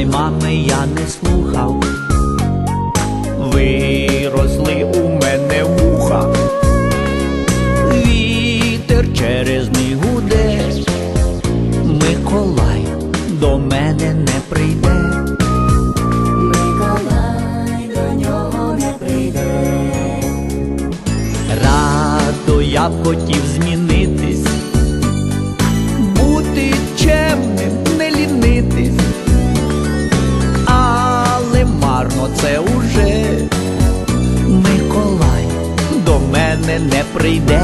Й мами я не слухав, виросли у мене вуха, вітер через них гуде, Миколай до мене не прийде. Миколай до нього не прийде. Радо я б хотів змінитись, це уже Миколай до мене не прийде.